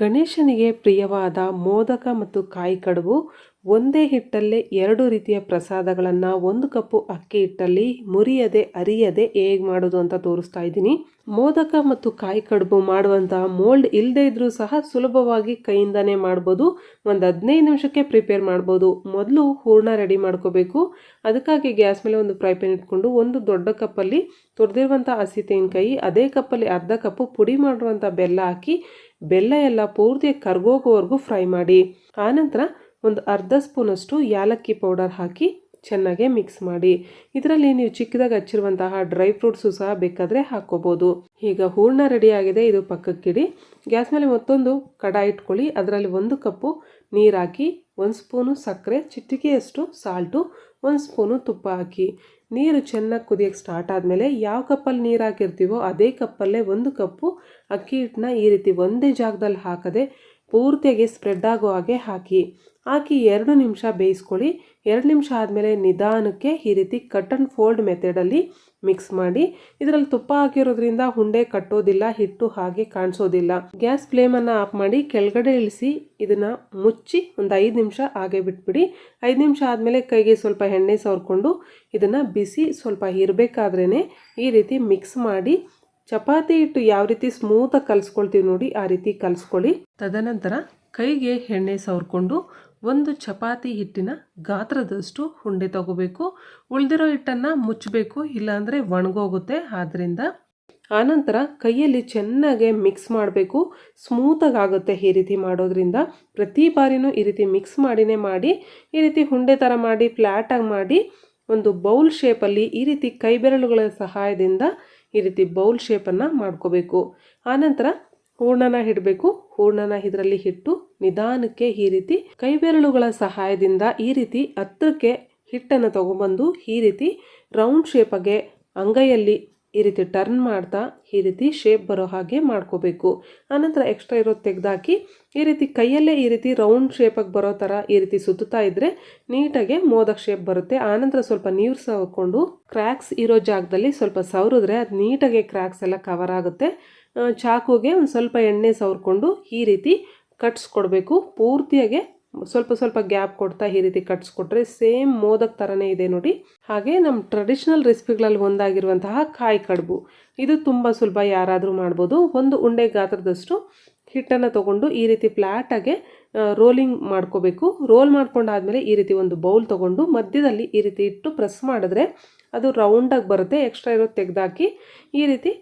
ಗಣೇಶನಿಗೆ ಪ್ರಿಯವಾದ ಮೋದಕ ಮತ್ತು ಕಾಯಿ ಕಡುಬು ಒಂದೇ ಹಿಟ್ಟಲ್ಲೇ ಎರಡು ರೀತಿಯ ಪ್ರಸಾದಗಳನ್ನು ಒಂದು ಕಪ್ಪು ಅಕ್ಕಿ ಹಿಟ್ಟಲ್ಲಿ ಮುರಿಯದೆ, ಅರಿಯದೆ ಹೇಗೆ ಮಾಡೋದು ಅಂತ ತೋರಿಸ್ತಾ ಇದ್ದೀನಿ. ಮೋದಕ ಮತ್ತು ಕಾಯಿ ಕಡುಬು ಮಾಡುವಂತಹ ಮೋಲ್ಡ್ ಇಲ್ಲದೆ ಇದ್ರೂ ಸಹ ಸುಲಭವಾಗಿ ಕೈಯಿಂದನೇ ಮಾಡ್ಬೋದು. ಒಂದು ಹದಿನೈದು ನಿಮಿಷಕ್ಕೆ ಪ್ರಿಪೇರ್ ಮಾಡ್ಬೋದು. ಮೊದಲು ಹೂರ್ಣ ರೆಡಿ ಮಾಡ್ಕೋಬೇಕು. ಅದಕ್ಕಾಗಿ ಗ್ಯಾಸ್ ಮೇಲೆ ಒಂದು ಫ್ರೈ ಪ್ಯಾನ್ ಇಟ್ಕೊಂಡು ಒಂದು ದೊಡ್ಡ ಕಪ್ಪಲ್ಲಿ ತುರಿದಿರುವಂಥ ಹಸಿ ತೆಂಗಿನಕಾಯಿ, ಅದೇ ಕಪ್ಪಲ್ಲಿ ಅರ್ಧ ಕಪ್ಪು ಪುಡಿ ಮಾಡಿರುವಂಥ ಬೆಲ್ಲ ಹಾಕಿ ಬೆಲ್ಲ ಎಲ್ಲ ಪೂರ್ತಿ ಕರ್ಗೋಗೋವರೆಗೂ ಫ್ರೈ ಮಾಡಿ, ಆನಂತರ ಒಂದು ಅರ್ಧ ಸ್ಪೂನಷ್ಟು ಯಾಲಕ್ಕಿ ಪೌಡರ್ ಹಾಕಿ ಚೆನ್ನಾಗೆ ಮಿಕ್ಸ್ ಮಾಡಿ. ಇದರಲ್ಲಿ ನೀವು ಚಿಕ್ಕದಾಗಿ ಹಚ್ಚಿರುವಂತಹ ಡ್ರೈ ಫ್ರೂಟ್ಸು ಸಹ ಬೇಕಾದರೆ ಹಾಕ್ಕೋಬೋದು. ಈಗ ಹೂರ್ಣ ರೆಡಿ ಆಗಿದೆ, ಇದು ಪಕ್ಕಕ್ಕಿಡಿ. ಗ್ಯಾಸ್ ಮೇಲೆ ಮತ್ತೊಂದು ಕಡಾಯಿ ಇಟ್ಕೊಳ್ಳಿ. ಅದರಲ್ಲಿ ಒಂದು ಕಪ್ಪು ನೀರು ಹಾಕಿ, ಒಂದು ಸ್ಪೂನು ಸಕ್ಕರೆ, ಚಿಟಿಕೆಯಷ್ಟು ಸಾಲ್ಟು, ಒಂದು ಸ್ಪೂನು ತುಪ್ಪ ಹಾಕಿ. ನೀರು ಚೆನ್ನಾಗಿ ಕುದಿಯೋಕ್ಕೆ ಸ್ಟಾರ್ಟ್ ಆದಮೇಲೆ ಯಾವ ಕಪ್ಪಲ್ಲಿ ನೀರು ಹಾಕಿರ್ತೀವೋ ಅದೇ ಕಪ್ಪಲ್ಲೇ ಒಂದು ಕಪ್ಪು ಅಕ್ಕಿ ಹಿಟ್ಟನ್ನ ಈ ರೀತಿ ಒಂದೇ ಜಾಗದಲ್ಲಿ ಹಾಕದೆ ಪೂರ್ತಿಯಾಗಿ ಸ್ಪ್ರೆಡ್ ಆಗೋ ಹಾಗೆ ಹಾಕಿ. ಹಾಕಿ ಎರಡು ನಿಮಿಷ ಬೇಯಿಸ್ಕೊಳ್ಳಿ. ಎರಡು ನಿಮಿಷ ಆದಮೇಲೆ ನಿಧಾನಕ್ಕೆ ಈ ರೀತಿ ಕಟ್ ಆ್ಯಂಡ್ ಫೋಲ್ಡ್ ಮೆಥಡಲ್ಲಿ ಮಿಕ್ಸ್ ಮಾಡಿ. ಇದರಲ್ಲಿ ತುಪ್ಪ ಹಾಕಿರೋದ್ರಿಂದ ಹುಂಡೆ ಕಟ್ಟೋದಿಲ್ಲ, ಹಿಟ್ಟು ಹಾಗೆ ಕಾಣಿಸೋದಿಲ್ಲ. ಗ್ಯಾಸ್ ಫ್ಲೇಮನ್ನು ಆಫ್ ಮಾಡಿ ಕೆಳಗಡೆ ಇಳಿಸಿ ಇದನ್ನು ಮುಚ್ಚಿ ಒಂದು ಐದು ನಿಮಿಷ ಹಾಗೆ ಬಿಟ್ಬಿಡಿ. ಐದು ನಿಮಿಷ ಆದಮೇಲೆ ಕೈಗೆ ಸ್ವಲ್ಪ ಎಣ್ಣೆ ಸವರ್ಕೊಂಡು ಇದನ್ನು ಬಿಸಿ ಸ್ವಲ್ಪ ಇರಬೇಕಾದ್ರೇ ಈ ರೀತಿ ಮಿಕ್ಸ್ ಮಾಡಿ. ಚಪಾತಿ ಹಿಟ್ಟು ಯಾವ ರೀತಿ ಸ್ಮೂತಾಗಿ ಕಲಿಸ್ಕೊಳ್ತೀವಿ ನೋಡಿ ಆ ರೀತಿ ಕಲಿಸ್ಕೊಳ್ಳಿ. ತದನಂತರ ಕೈಗೆ ಎಣ್ಣೆ ಸವರ್ಕೊಂಡು ಒಂದು ಚಪಾತಿ ಹಿಟ್ಟಿನ ಗಾತ್ರದಷ್ಟು ಉಂಡೆ ತಗೋಬೇಕು. ಉಳಿದಿರೋ ಹಿಟ್ಟನ್ನು ಮುಚ್ಚಬೇಕು, ಇಲ್ಲಾಂದರೆ ಒಣಗೋಗುತ್ತೆ. ಆದ್ದರಿಂದ ಆನಂತರ ಕೈಯಲ್ಲಿ ಚೆನ್ನಾಗೆ ಮಿಕ್ಸ್ ಮಾಡಬೇಕು. ಸ್ಮೂತಾಗಿ ಆಗುತ್ತೆ ಈ ರೀತಿ ಮಾಡೋದ್ರಿಂದ. ಪ್ರತಿ ಬಾರಿನೂ ಈ ರೀತಿ ಮಿಕ್ಸ್ ಮಾಡಿನೇ ಮಾಡಿ, ಈ ರೀತಿ ಹುಂಡೆ ಥರ ಮಾಡಿ ಫ್ಲ್ಯಾಟಾಗಿ ಮಾಡಿ, ಒಂದು ಬೌಲ್ ಶೇಪಲ್ಲಿ ಈ ರೀತಿ ಕೈ ಬೆರಳುಗಳ ಸಹಾಯದಿಂದ ಈ ರೀತಿ ಬೌಲ್ ಶೇಪನ್ನು ಮಾಡ್ಕೋಬೇಕು. ಆನಂತರ ಹೂರ್ಣನ ಇಡಬೇಕು. ಹೂರ್ಣನ ಇದರಲ್ಲಿ ಇಟ್ಟು ನಿಧಾನಕ್ಕೆ ಈ ರೀತಿ ಕೈಬೆರಳುಗಳ ಸಹಾಯದಿಂದ ಈ ರೀತಿ ಹತ್ತಿರಕ್ಕೆ ಹಿಟ್ಟನ್ನು ತಗೊಬಂದು ಈ ರೀತಿ ರೌಂಡ್ ಶೇಪಾಗೆ ಅಂಗೈಯಲ್ಲಿ ಈ ರೀತಿ ಟರ್ನ್ ಮಾಡ್ತಾ ಈ ರೀತಿ ಶೇಪ್ ಬರೋ ಹಾಗೆ ಮಾಡ್ಕೋಬೇಕು. ಆನಂತರ ಎಕ್ಸ್ಟ್ರಾ ಇರೋದು ತೆಗೆದಾಕಿ ಈ ರೀತಿ ಕೈಯಲ್ಲೇ ಈ ರೀತಿ ರೌಂಡ್ ಶೇಪಾಗಿ ಬರೋ ಥರ ಈ ರೀತಿ ಸುತ್ತುತ್ತಾ ಇದ್ದರೆ ನೀಟಾಗಿ ಮೋದಕ್ ಶೇಪ್ ಬರುತ್ತೆ. ಆನಂತರ ಸ್ವಲ್ಪ ನೀರು ಸವಕೊಂಡು ಕ್ರ್ಯಾಕ್ಸ್ ಇರೋ ಜಾಗದಲ್ಲಿ ಸ್ವಲ್ಪ ಸವರಿದ್ರೆ ಅದು ನೀಟಾಗಿ ಕ್ರ್ಯಾಕ್ಸ್ ಎಲ್ಲ ಕವರ್ ಆಗುತ್ತೆ. ಚಾಕುಗೆ ಒಂದು ಸ್ವಲ್ಪ ಎಣ್ಣೆ ಸವರ್ಕೊಂಡು ಈ ರೀತಿ ಕಟ್ಸ್ಕೊಡ್ಬೇಕು. ಪೂರ್ತಿಯಾಗೆ ಸ್ವಲ್ಪ ಸ್ವಲ್ಪ ಗ್ಯಾಪ್ ಕೊಡ್ತಾ ಈ ರೀತಿ ಕಟ್ಸ್ಕೊಟ್ರೆ ಸೇಮ್ ಮೋದಕ್ ಥರನೇ ಇದೆ ನೋಡಿ. ಹಾಗೆ ನಮ್ಮ ಟ್ರೆಡಿಷ್ನಲ್ ರೆಸಿಪಿಗಳಲ್ಲಿ ಒಂದಾಗಿರುವಂತಹ ಕಾಯಿ ಕಡುಬು. ಇದು ತುಂಬ ಸುಲಭ ಯಾರಾದರೂ ಮಾಡ್ಬೋದು. ಒಂದು ಉಂಡೆ ಗಾತ್ರದಷ್ಟು ಹಿಟ್ಟನ್ನು ತೊಗೊಂಡು ಈ ರೀತಿ ಫ್ಲ್ಯಾಟಾಗೆ ರೋಲಿಂಗ್ ಮಾಡ್ಕೋಬೇಕು. ರೋಲ್ ಮಾಡ್ಕೊಂಡಾದಮೇಲೆ ಈ ರೀತಿ ಒಂದು ಬೌಲ್ ತೊಗೊಂಡು ಮಧ್ಯದಲ್ಲಿ ಈ ರೀತಿ ಇಟ್ಟು ಪ್ರೆಸ್ ಮಾಡಿದ್ರೆ ಅದು ರೌಂಡಾಗಿ ಬರುತ್ತೆ. ಎಕ್ಸ್ಟ್ರಾ ಇರೋದು ತೆಗೆದಾಕಿ ಈ ರೀತಿ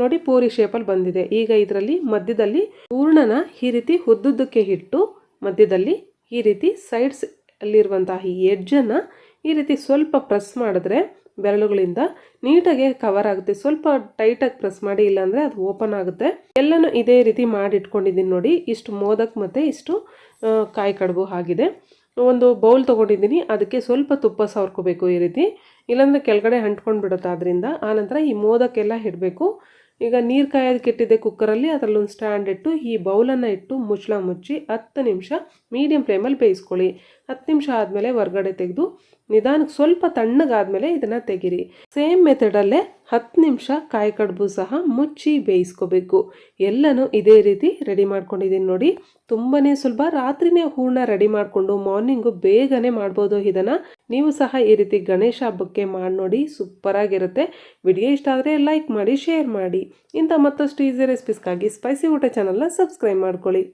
ನೋಡಿ ಪೂರಿ ಶೇಪಲ್ಲಿ ಬಂದಿದೆ. ಈಗ ಇದರಲ್ಲಿ ಮಧ್ಯದಲ್ಲಿ ಹೂರ್ಣನ ಈ ರೀತಿ ಉದ್ದುದ್ದಕ್ಕೆ ಇಟ್ಟು ಮಧ್ಯದಲ್ಲಿ ಈ ರೀತಿ ಸೈಡ್ಸ್ ಅಲ್ಲಿರುವಂತಹ ಈ ಎಡ್ಜನ್ನು ಈ ರೀತಿ ಸ್ವಲ್ಪ ಪ್ರೆಸ್ ಮಾಡಿದ್ರೆ ಬೆರಳುಗಳಿಂದ ನೀಟಾಗಿ ಕವರ್ ಆಗುತ್ತೆ. ಸ್ವಲ್ಪ ಟೈಟಾಗಿ ಪ್ರೆಸ್ ಮಾಡಿ, ಇಲ್ಲಾಂದರೆ ಅದು ಓಪನ್ ಆಗುತ್ತೆ. ಎಲ್ಲನೂ ಇದೇ ರೀತಿ ಮಾಡಿ ಇಟ್ಕೊಂಡಿದ್ದೀನಿ ನೋಡಿ. ಇಷ್ಟು ಮೋದಕ್ ಮತ್ತು ಇಷ್ಟು ಕಾಯಿ ಕಡುಬು ಆಗಿದೆ. ಒಂದು ಬೌಲ್ ತೊಗೊಂಡಿದ್ದೀನಿ. ಅದಕ್ಕೆ ಸ್ವಲ್ಪ ತುಪ್ಪ ಸವರ್ಕೋಬೇಕು ಈ ರೀತಿ. ಇಲ್ಲಾಂದರೆ ಕೆಳಗಡೆ ಅಂಟ್ಕೊಂಡು ಬಿಡುತ್ತೆ ಅದರಿಂದ ಆನಂತರ ಈ ಮೋದಕ್ಕೆಲ್ಲ ಇಡಬೇಕು. ಈಗ ನೀರು ಕಾಯೋದಕ್ಕೆ ಕುಕ್ಕರಲ್ಲಿ. ಅದರಲ್ಲಿ ಒಂದು ಸ್ಟ್ಯಾಂಡ್ ಇಟ್ಟು ಈ ಬೌಲನ್ನು ಇಟ್ಟು ಮುಚ್ಚಳ ಮುಚ್ಚಿ ಹತ್ತು ನಿಮಿಷ ಮೀಡಿಯಂ ಫ್ಲೇಮಲ್ಲಿ ಬೇಯಿಸ್ಕೊಳ್ಳಿ. ಹತ್ತು ನಿಮಿಷ ಆದಮೇಲೆ ಹೊರಗಡೆ ತೆಗೆದು ನಿಧಾನಕ್ಕೆ ಸ್ವಲ್ಪ ತಣ್ಣಗಾದ್ಮೇಲೆ ಇದನ್ನು ತೆಗಿರಿ. ಸೇಮ್ ಮೆಥಡಲ್ಲೇ ಹತ್ತು ನಿಮಿಷ ಕಾಯಿ ಕಡುಬು ಸಹ ಮುಚ್ಚಿ ಬೇಯಿಸ್ಕೋಬೇಕು. ಎಲ್ಲನೂ ಇದೇ ರೀತಿ ರೆಡಿ ಮಾಡ್ಕೊಂಡಿದ್ದೀನಿ ನೋಡಿ. ತುಂಬಾ ಸುಲಭ. ರಾತ್ರಿನೇ ಹೂರ್ಣ ರೆಡಿ ಮಾಡಿಕೊಂಡು ಮಾರ್ನಿಂಗು ಬೇಗನೆ ಮಾಡ್ಬೋದು ಇದನ್ನು. ನೀವು ಸಹ ಈ ರೀತಿ ಗಣೇಶ ಹಬ್ಬಕ್ಕೆ ಮಾಡಿ ನೋಡಿ ಸೂಪರಾಗಿರುತ್ತೆ. ವಿಡಿಯೋ ಇಷ್ಟ ಆದರೆ ಲೈಕ್ ಮಾಡಿ, ಶೇರ್ ಮಾಡಿ. ಇಂಥ ಮತ್ತಷ್ಟು ಈಸಿ ರೆಸಿಪೀಸ್ಗಾಗಿ ಸ್ಪೈಸಿ ಊಟ ಚಾನಲ್ನ ಸಬ್ಸ್ಕ್ರೈಬ್ ಮಾಡ್ಕೊಳ್ಳಿ.